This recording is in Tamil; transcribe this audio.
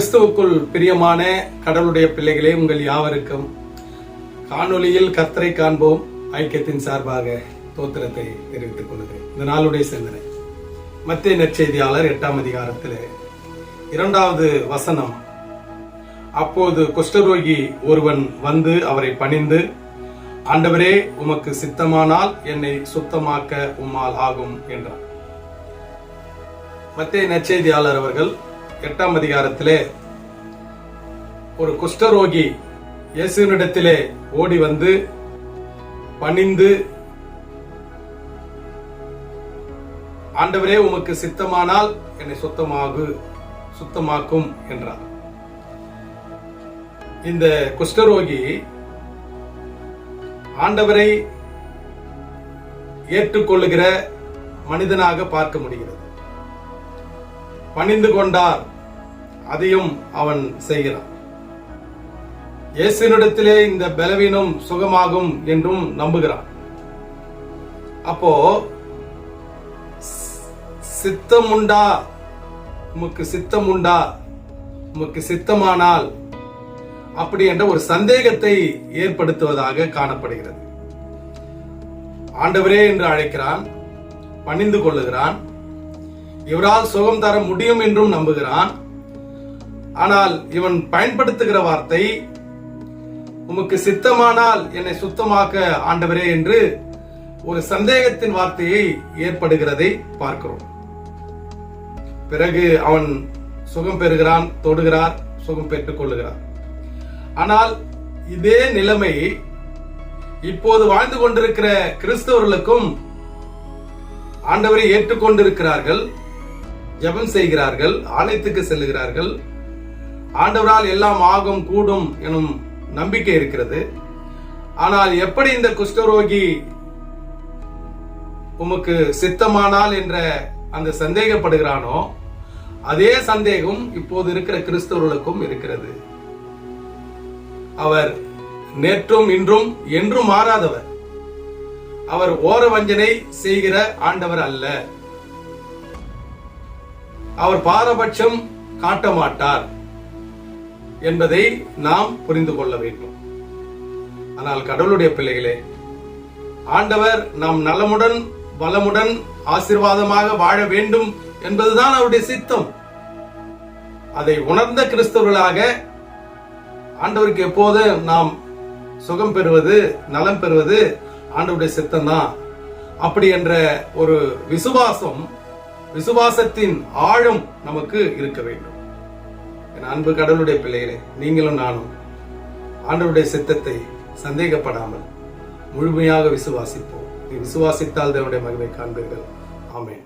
கிறிஸ்துவுக்குள் பிரியமான கடவுளுடைய பிள்ளைகளே உங்கள் யாவருக்கும் காணொலியில் கர்த்தரை காண்போம். ஐக்கியத்தின் சார்பாக தோத்திரத்தை தெரிவித்துக் கொள்கிறேன். இந்த நாளுடைய சிந்தனை. மத்திய நற்செய்தியாளர் எட்டாம் அதிகாரத்தில் இரண்டாவது வசனம். அப்போது குஷ்டரோகி ஒருவன் வந்து அவரை பணிந்து ஆண்டவரே உமக்கு சித்தமானால் என்னை சுத்தமாக்க உம்மால் ஆகும் என்றார் மத்திய நற்செய்தியாளர் அவர்கள் எட்டாம் அதிகாரத்திலே ஒரு குஷ்டரோகி இயேசுனிடத்திலே ஓடி வந்து பணிந்து ஆண்டவரே உமக்கு சித்தமானால் என்னை சுத்தமாகு சுத்தமாக்கும் என்றார். இந்த குஷ்டரோகி ஆண்டவரை ஏற்றுக்கொள்ளுகிற மனிதனாக பார்க்க முடிகிறது. பணிந்து கொண்டார். அதையும் அவன் செய்கிறான். இயேசுனிடத்திலே இந்த பலவீனம் சுகமாகும் என்றும் நம்புகிறான். அப்போ சித்தம் உண்டா உமக்கு சித்தமுண்டா? உமக்கு சித்தமானால்? அப்படி என்ற ஒரு சந்தேகத்தை ஏற்படுத்துவதாக காணப்படுகிறது. ஆண்டவரே என்று அழைக்கிறான் பணிந்து கொள்ளுகிறான் இவரால் சுகம் தர முடியும் என்றும் நம்புகிறான். ஆனால் இவன் பயன்படுத்துகிற வார்த்தை உமக்கு சித்தமானால் என்னை சுத்தமாக்க ஆண்டவரே என்று ஒரு சந்தேகத்தின் வார்த்தையை ஏற்படுகிறதை பார்க்கிறோம். பிறகு அவன் சுகம் பெறுகிறான் தொடுகிறார் சுகம் பெற்றுக் கொள்ளுகிறார். ஆனால் இதே நிலைமை இப்போது வாழ்ந்து கொண்டிருக்கிற கிறிஸ்தவர்களுக்கும் ஆண்டவரை ஏற்றுக்கொண்டிருக்கிறார்கள். ஜெபம் செய்கிறார்கள் ஆலயத்துக்கு செல்லுகிறார்கள். ஆண்டவரால் எல்லாம் ஆகும் கூடும் எனும் நம்பிக்கை இருக்கிறது. ஆனால் எப்படி இந்த குஷ்டரோகி உமக்கு சித்தமானால் என்ற அந்த சந்தேகப்படுகிறானோ அதே சந்தேகம் இப்போது இருக்கிற கிறிஸ்தவர்களுக்கும் இருக்கிறது. அவர் நேற்றும் இன்றும் என்றும் மாறாதவர். அவர் ஓர வஞ்சனை செய்கிற ஆண்டவர் அல்ல. அவர் பாரபட்சம் காட்ட மாட்டார் என்பதை நாம் புரிந்து கொள்ள வேண்டும். ஆனால் கடவுளுடைய பிள்ளைகளே ஆண்டவர் நாம் நலமுடன் பலமுடன் ஆசிர்வாதமாக வாழ வேண்டும் என்பதுதான் அவருடைய சித்தம். அதை உணர்ந்த கிறிஸ்தவர்களாக ஆண்டவருக்கு எப்போது நாம் சுகம் பெறுவது நலம் பெறுவது ஆண்டவருடைய சித்தம் தான் அப்படி என்ற ஒரு விசுவாசம் விசுவாசத்தின் ஆழம் நமக்கு இருக்க வேண்டும். என் அன்பு கடவுளுடைய பிள்ளைகளே நீங்களும் நானும் ஆண்டவருடைய சித்தத்தை சந்தேகப்படாமல் முழுமையாக விசுவாசிப்போம். நீ விசுவாசித்தால் தேவனுடைய மகிமை காண்பீர்கள். ஆமென்.